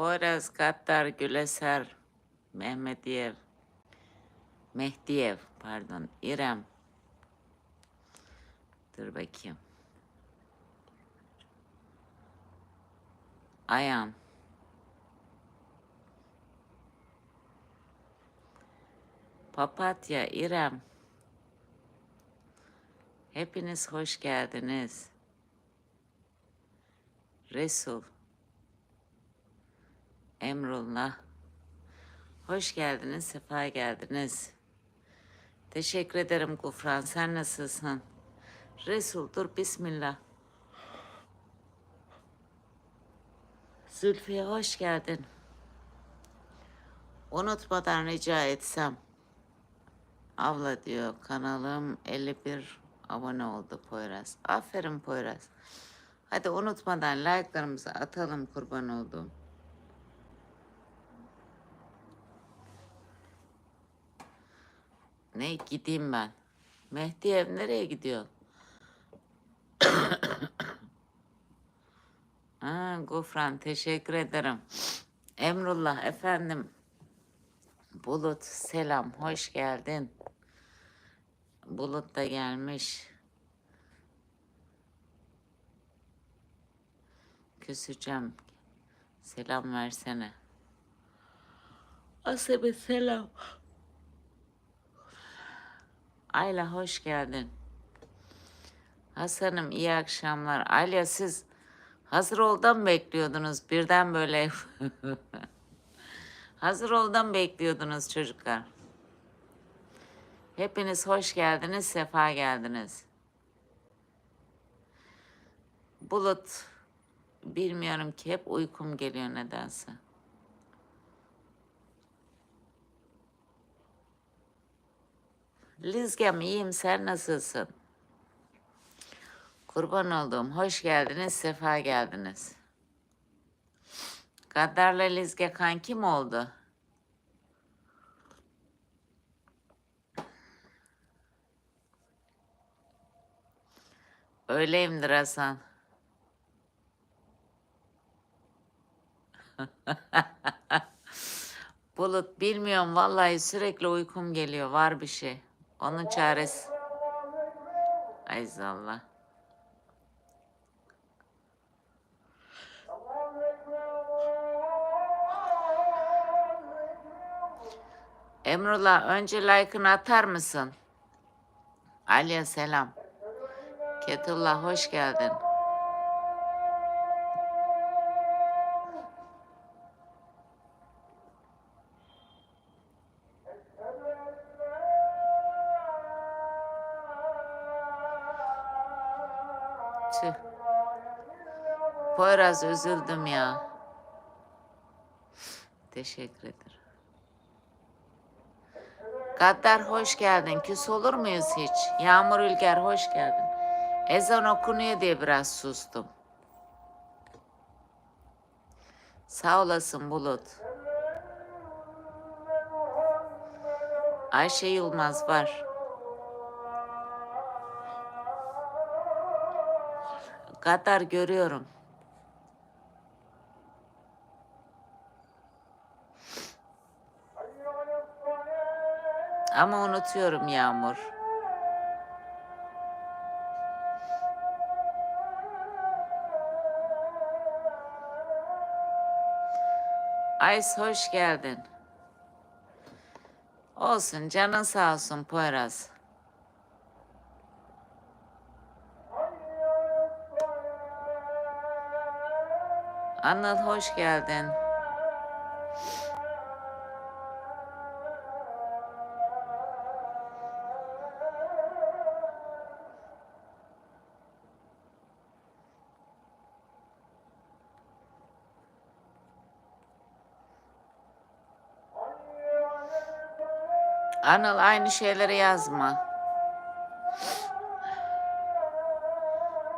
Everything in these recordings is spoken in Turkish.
Poyraz Gattar Güleser Mehmediyev Mehdiyev pardon İrem Dur bakayım. Ayan Papatya İrem Hepiniz hoş geldiniz. Resul Emrullah. Hoş geldiniz, sefa geldiniz. Teşekkür ederim Gufran. Sen nasılsın? Resul dur bismillah. Zülfiye hoş geldin. Unutmadan rica etsem. Abla diyor kanalım 51 abone oldu Poyraz. Aferin Poyraz. Hadi unutmadan like'larımızı atalım kurban olduğum. Ne gideyim ben? Mehdi ev nereye gidiyor? ha, Gufran teşekkür ederim. Emrullah efendim. Bulut selam hoş geldin. Bulut da gelmiş. Küseceğim. Selam versene. Asabe selam. Ayla hoş geldin. Hasan'ım iyi akşamlar. Ayla siz hazır oldan bekliyordunuz? Birden böyle hazır oldan bekliyordunuz çocuklar? Hepiniz hoş geldiniz, sefa geldiniz. Bulut, bilmiyorum ki hep uykum geliyor nedense. Lizgem iyiyim, sen nasılsın? Kurban olduğum, hoş geldiniz, sefa geldiniz. Gaddar'la Lizge kanki mi oldu? Öyleyimdir Hasan. Bulut bilmiyorum vallahi sürekli uykum geliyor var bir şey. Onun çaresi. Ay zallah. Emrullah önce like'ını atar mısın? Aliye selam. Ketullah hoş geldin. Poyraz üzüldüm ya. Teşekkür ederim. Gaddar hoş geldin. Küs olur muyuz hiç? Yağmur Ülger hoş geldin. Ezan okunuyor diye biraz sustum. Sağ olasın Bulut. Ayşe Yılmaz var. Gaddar görüyorum. Ama unutuyorum Yağmur. Ays hoş geldin. Olsun canın sağ olsun Poyraz. Anıl hoş geldin. Anıl aynı şeyleri yazma.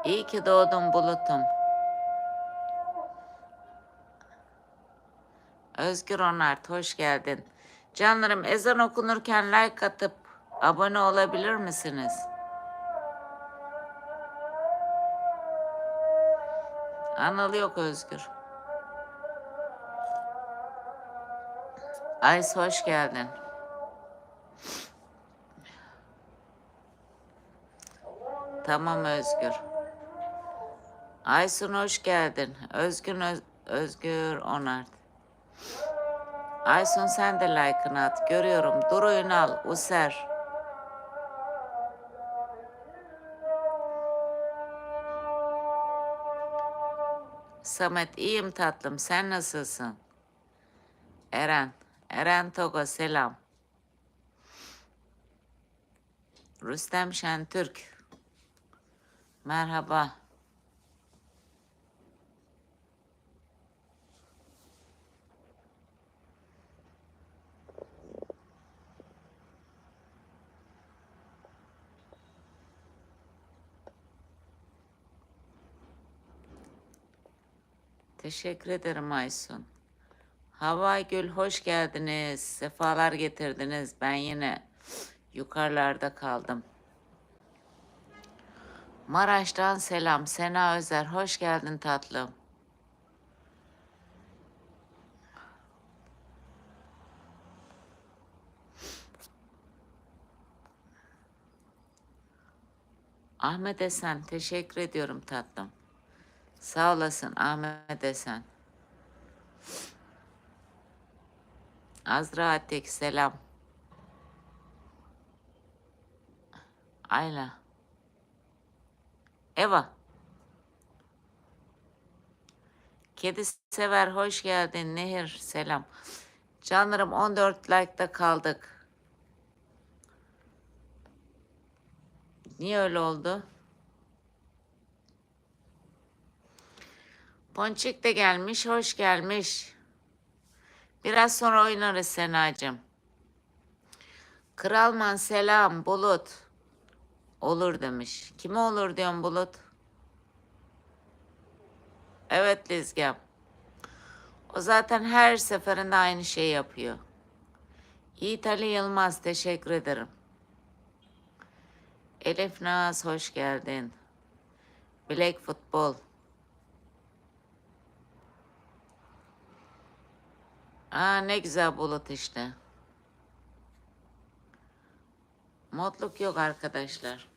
İyi ki doğdun bulutum. Özgür Onart hoş geldin. Canlarım ezan okunurken like atıp abone olabilir misiniz? Anıl yok Özgür. Ays hoş geldin. Tamam Özgür. Aysun hoş geldin. Özgün Öz- Özgür Onart. Aysun sen de like'ını at. Görüyorum. Duru Ünal, User. Samet iyiyim tatlım. Sen nasılsın? Eren. Eren Togo selam. Rüstem Şentürk. Merhaba. Teşekkür ederim Aysun. Hava Gül hoş geldiniz. Sefalar getirdiniz. Ben yine yukarılarda kaldım. Maraş'tan selam. Sena Özer hoş geldin tatlım. Ahmet Esen teşekkür ediyorum tatlım. Sağ olasın Ahmet Esen. Azra Atik selam. Ayla. Eva. Kedi sever hoş geldin Nehir selam. Canlarım 14 like'da kaldık. Niye öyle oldu? Ponçik de gelmiş, hoş gelmiş. Biraz sonra oynarız Senacığım. Kralman selam Bulut. Olur demiş. Kime olur diyorsun Bulut? Evet Lizgem. O zaten her seferinde aynı şey yapıyor. Yiğit Ali Yılmaz teşekkür ederim. Elif Naz hoş geldin. Black Futbol. Aa ne güzel bulut işte. Modluk yok arkadaşlar.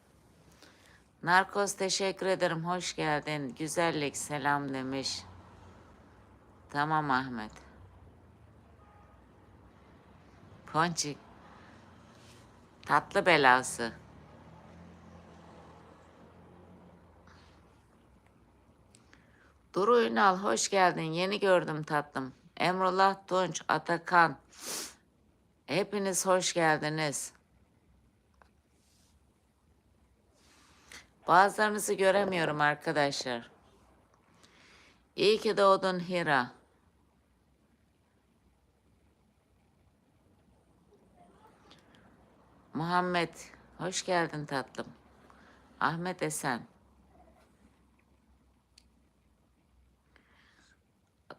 Narkoz teşekkür ederim. Hoş geldin. Güzellik selam demiş. Tamam Ahmet. Ponçik. Tatlı belası. Duru Ünal hoş geldin. Yeni gördüm tatlım. Emrullah Tunç, Atakan. Hepiniz hoş geldiniz. Bazılarınızı göremiyorum arkadaşlar. İyi ki doğdun Hira. Muhammed, hoş geldin tatlım. Ahmet Esen.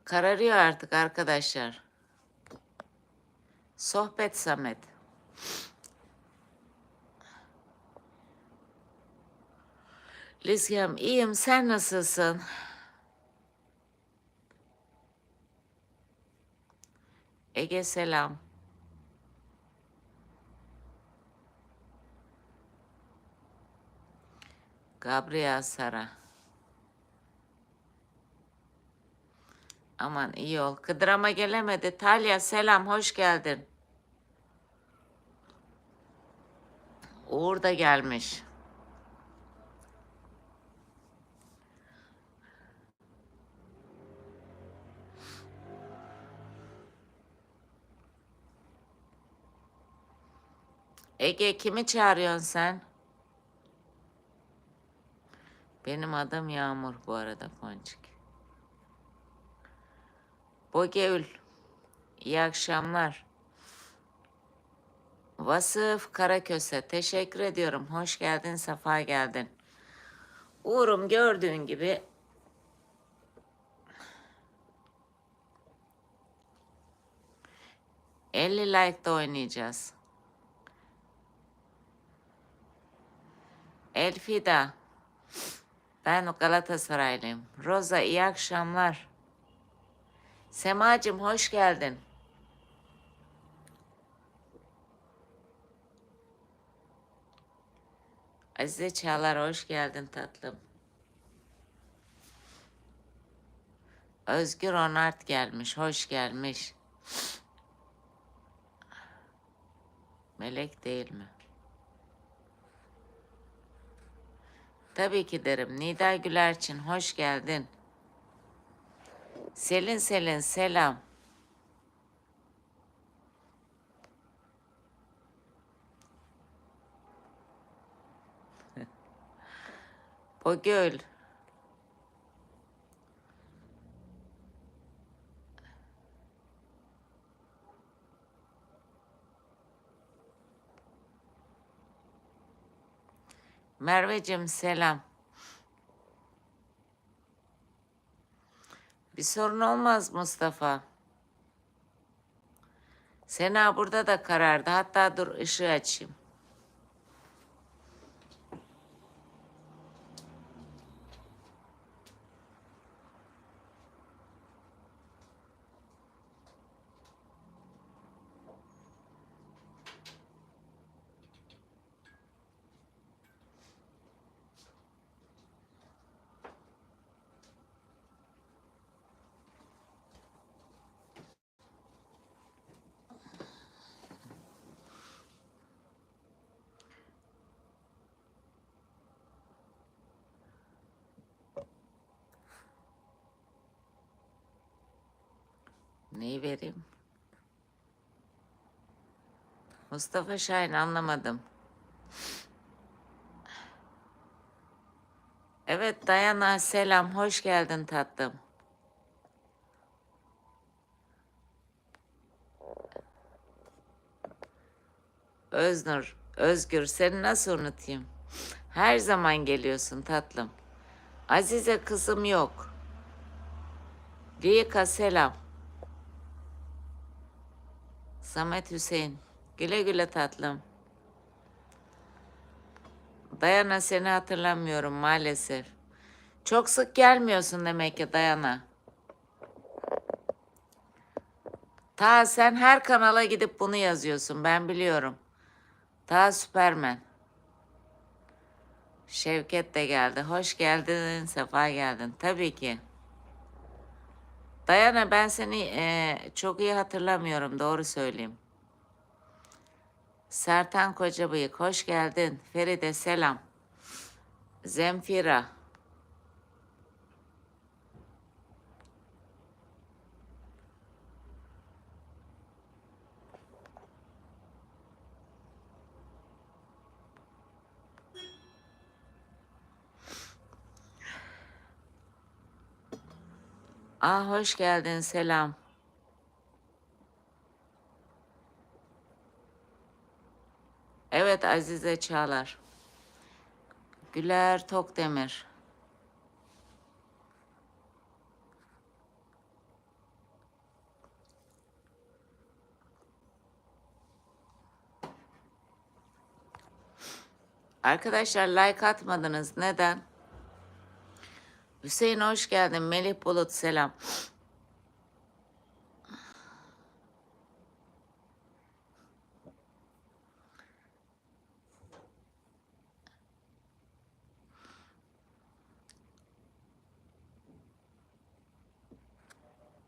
Kararıyor artık arkadaşlar. Sohbet Samet. Lizgem iyiyim sen nasılsın? Ege selam. Gabriel Sara. Aman iyi ol. Kıdırama gelemedi. Talya selam hoş geldin. Uğur da gelmiş. Ege kimi çağırıyorsun sen? Benim adım Yağmur bu arada Ponçik. Bogeül. İyi akşamlar. Vasıf Karaköse. Teşekkür ediyorum. Hoş geldin, sefa geldin. Uğur'um gördüğün gibi ...50 like'da oynayacağız. Elfida. Ben Galatasaraylıyım. Roza iyi akşamlar. Semacığım hoş geldin. Azize Çağlar hoş geldin tatlım. Özgür Onart gelmiş, hoş gelmiş. Melek değil mi? Tabii ki derim. Nida Gülerçin hoş geldin. Selin Selin selam. O. Merveciğim selam. Bir sorun olmaz Mustafa. Sena burada da karardı. Hatta dur ışığı açayım. Neyi vereyim? Mustafa Şahin anlamadım. Evet Dayana selam hoş geldin tatlım. Öznur, Özgür seni nasıl unutayım? Her zaman geliyorsun tatlım. Azize kızım yok. Rika selam. Samet Hüseyin. Güle güle tatlım. Dayana seni hatırlamıyorum maalesef. Çok sık gelmiyorsun demek ki Dayana. Ta sen her kanala gidip bunu yazıyorsun ben biliyorum. Ta Süpermen. Şevket de geldi. Hoş geldin, sefa geldin. Tabii ki. Dayana ben seni eee, çok iyi hatırlamıyorum doğru söyleyeyim. Sertan Kocabıyık hoş geldin. Feride selam. Zemfira. Aa hoş geldin selam. Evet Azize Çağlar. Güler Tokdemir. Arkadaşlar like atmadınız. Neden? Hüseyin hoş geldin. Melih Bulut selam.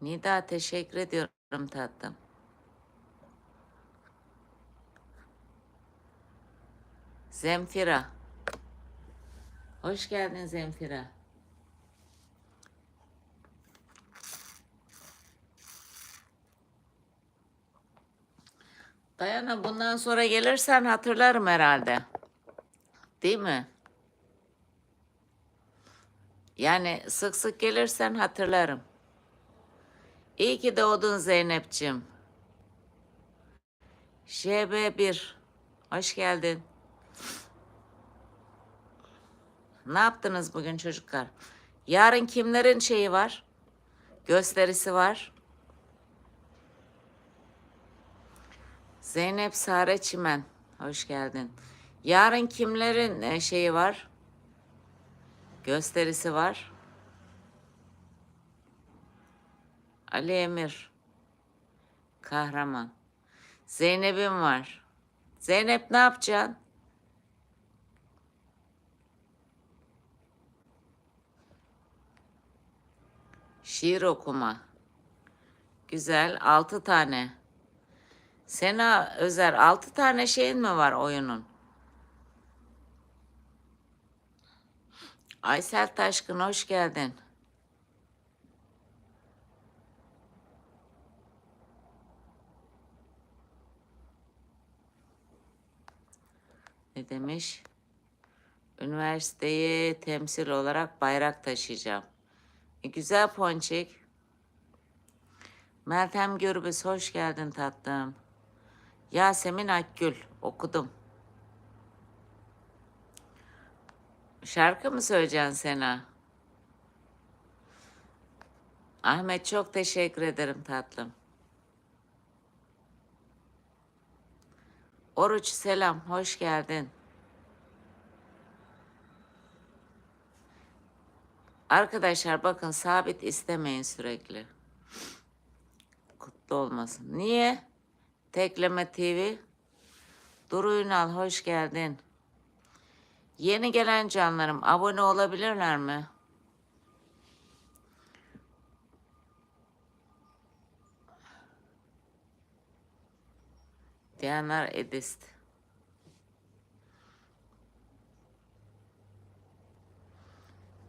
Nida teşekkür ediyorum tatlım. Zemfira. Hoş geldin Zemfira. Dayana bundan sonra gelirsen hatırlarım herhalde. Değil mi? Yani sık sık gelirsen hatırlarım. İyi ki doğdun Zeynep'ciğim. JB1. Hoş geldin. Ne yaptınız bugün çocuklar? Yarın kimlerin şeyi var? Gösterisi var. Zeynep Sare Çimen. Hoş geldin. Yarın kimlerin e, şeyi var? Gösterisi var. Ali Emir. Kahraman. Zeynep'im var. Zeynep ne yapacaksın? Şiir okuma. Güzel. Altı tane. Sena Özer altı tane şeyin mi var oyunun? Aysel Taşkın hoş geldin. Ne demiş? Üniversiteyi temsil olarak bayrak taşıyacağım. E, güzel ponçik. Meltem Gürbüz hoş geldin tatlım. Yasemin Akgül okudum. Şarkı mı söyleyeceksin Sena? Ahmet çok teşekkür ederim tatlım. Oruç selam, hoş geldin. Arkadaşlar bakın sabit istemeyin sürekli. Kutlu olmasın. Niye? Tekleme TV. Duru Ünal hoş geldin. Yeni gelen canlarım abone olabilirler mi? Diyanlar Edist.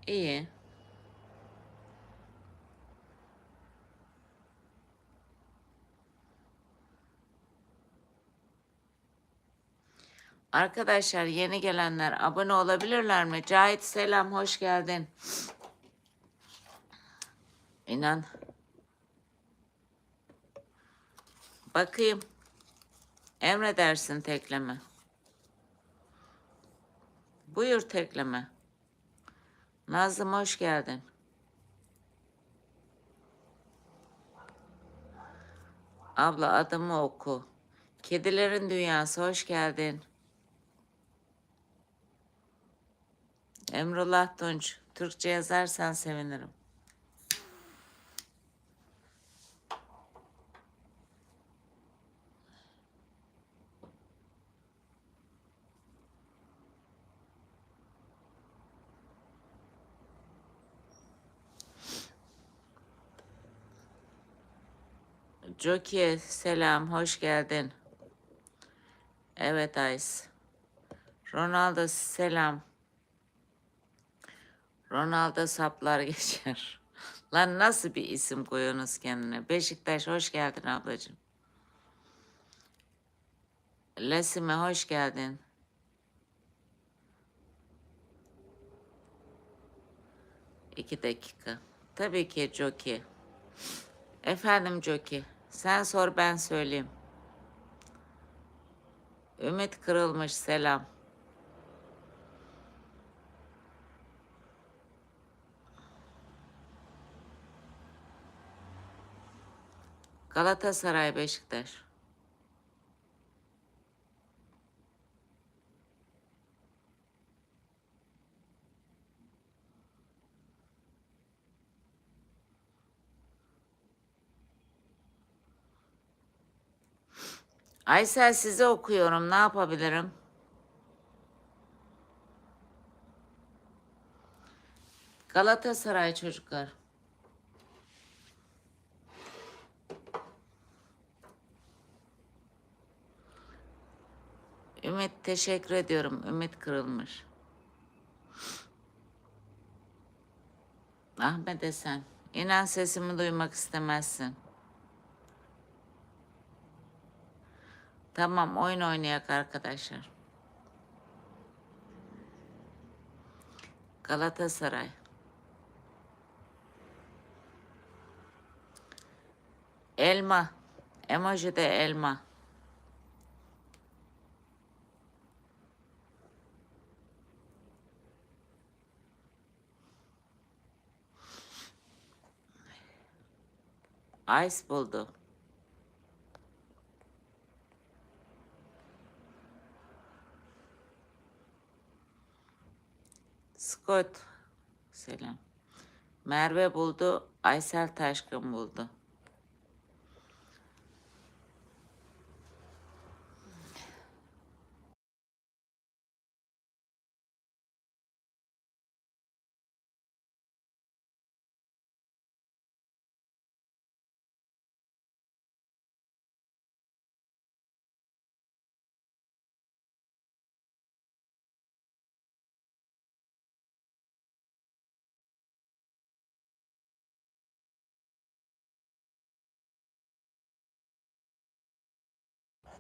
İyi. Arkadaşlar yeni gelenler abone olabilirler mi? Cahit selam hoş geldin. İnan. Bakayım. Emredersin tekleme. Buyur tekleme. Nazım hoş geldin. Abla adımı oku. Kedilerin dünyası hoş geldin. Emrullah Tunç. Türkçe yazarsan sevinirim. Joki selam hoş geldin. Evet Ice. Ronaldo selam. Ronaldo saplar geçer. Lan nasıl bir isim koyuyorsunuz kendine? Beşiktaş hoş geldin ablacığım. Lesime hoş geldin. İki dakika. Tabii ki Joki. Efendim Joki. Sen sor ben söyleyeyim. Ümit kırılmış selam. Galatasaray Beşiktaş. Aysel size okuyorum. Ne yapabilirim? Galatasaray çocuklar. Ümit teşekkür ediyorum. Ümit kırılmış. Ahmet Esen. İnan sesimi duymak istemezsin. Tamam oyun oynayak arkadaşlar. Galatasaray. Elma. Emoji de elma. Ice buldu. Scott. Selam. Merve buldu. Aysel Taşkın buldu.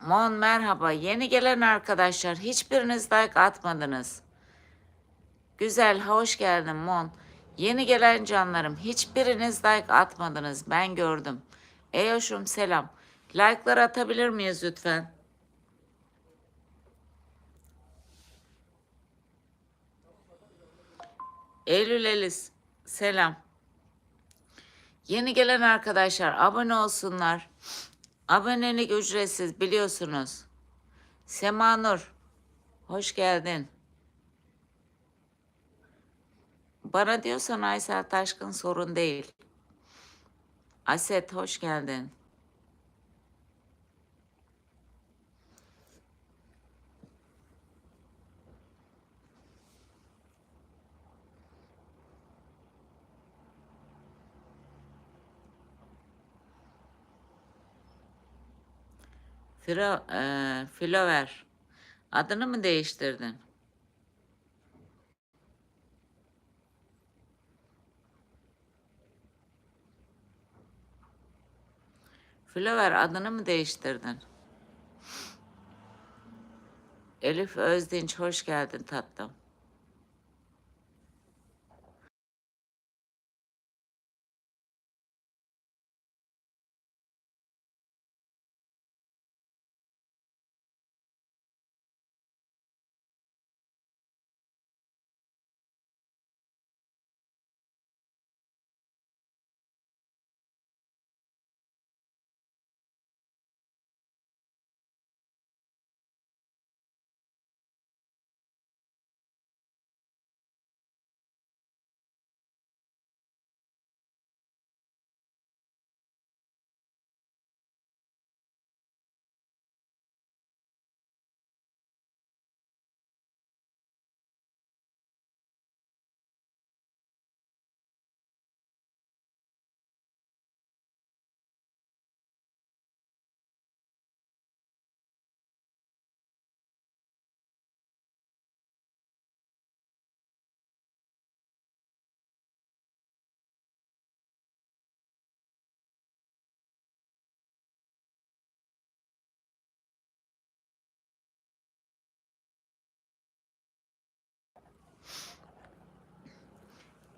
Mon merhaba. Yeni gelen arkadaşlar hiçbiriniz like atmadınız. Güzel, hoş geldin Mon. Yeni gelen canlarım hiçbiriniz like atmadınız. Ben gördüm. Eyoşum selam. Like'lar atabilir miyiz lütfen? Eylül Elis selam. Yeni gelen arkadaşlar abone olsunlar. Abonelik ücretsiz biliyorsunuz. Sema Nur hoş geldin. Bana diyorsan Aysel Taşkın sorun değil. Aset hoş geldin. Filo, e, Filover. Adını mı değiştirdin? Filover adını mı değiştirdin? Elif Özdinç hoş geldin tatlım.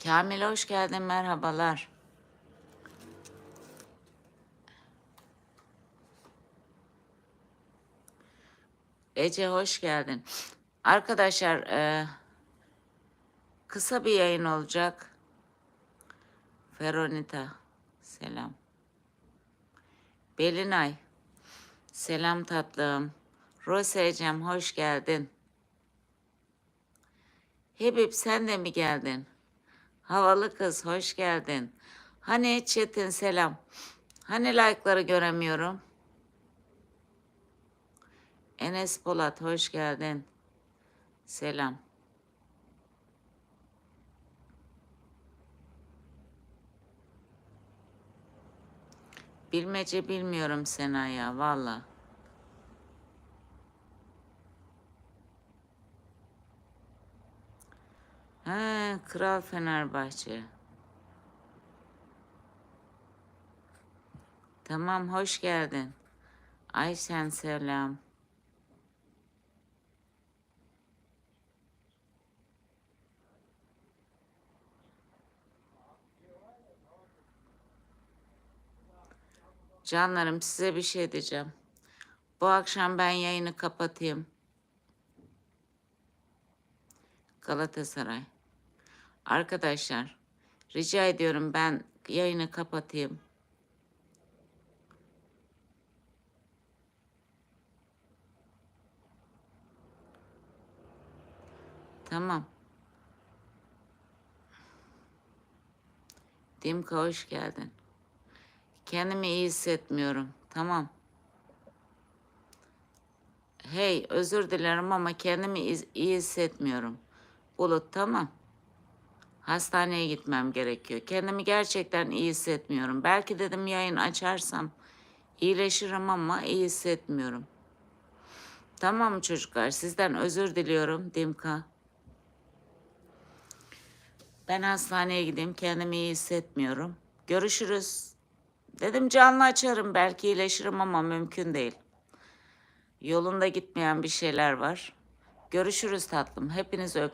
Kamil hoş geldin merhabalar. Ece hoş geldin. Arkadaşlar e, kısa bir yayın olacak. Veronita selam. Belinay selam tatlım. Rose Ecem hoş geldin. Hebib sen de mi geldin? Havalı kız hoş geldin. Hani Çetin selam. Hani like'ları göremiyorum. Enes Polat hoş geldin. Selam. Bilmece bilmiyorum Sena ya valla. Kral Fenerbahçe. Tamam, hoş geldin. Ayşen selam. Canlarım size bir şey diyeceğim. Bu akşam ben yayını kapatayım. Galatasaray. Arkadaşlar rica ediyorum ben yayını kapatayım. Tamam. Dimka hoş geldin. Kendimi iyi hissetmiyorum. Tamam. Hey özür dilerim ama kendimi iyi hissetmiyorum. Bulut tamam. Hastaneye gitmem gerekiyor. Kendimi gerçekten iyi hissetmiyorum. Belki dedim yayın açarsam iyileşirim ama iyi hissetmiyorum. Tamam çocuklar sizden özür diliyorum Dimka. Ben hastaneye gideyim kendimi iyi hissetmiyorum. Görüşürüz. Dedim canlı açarım belki iyileşirim ama mümkün değil. Yolunda gitmeyen bir şeyler var. Görüşürüz tatlım. Hepinizi öpüyorum.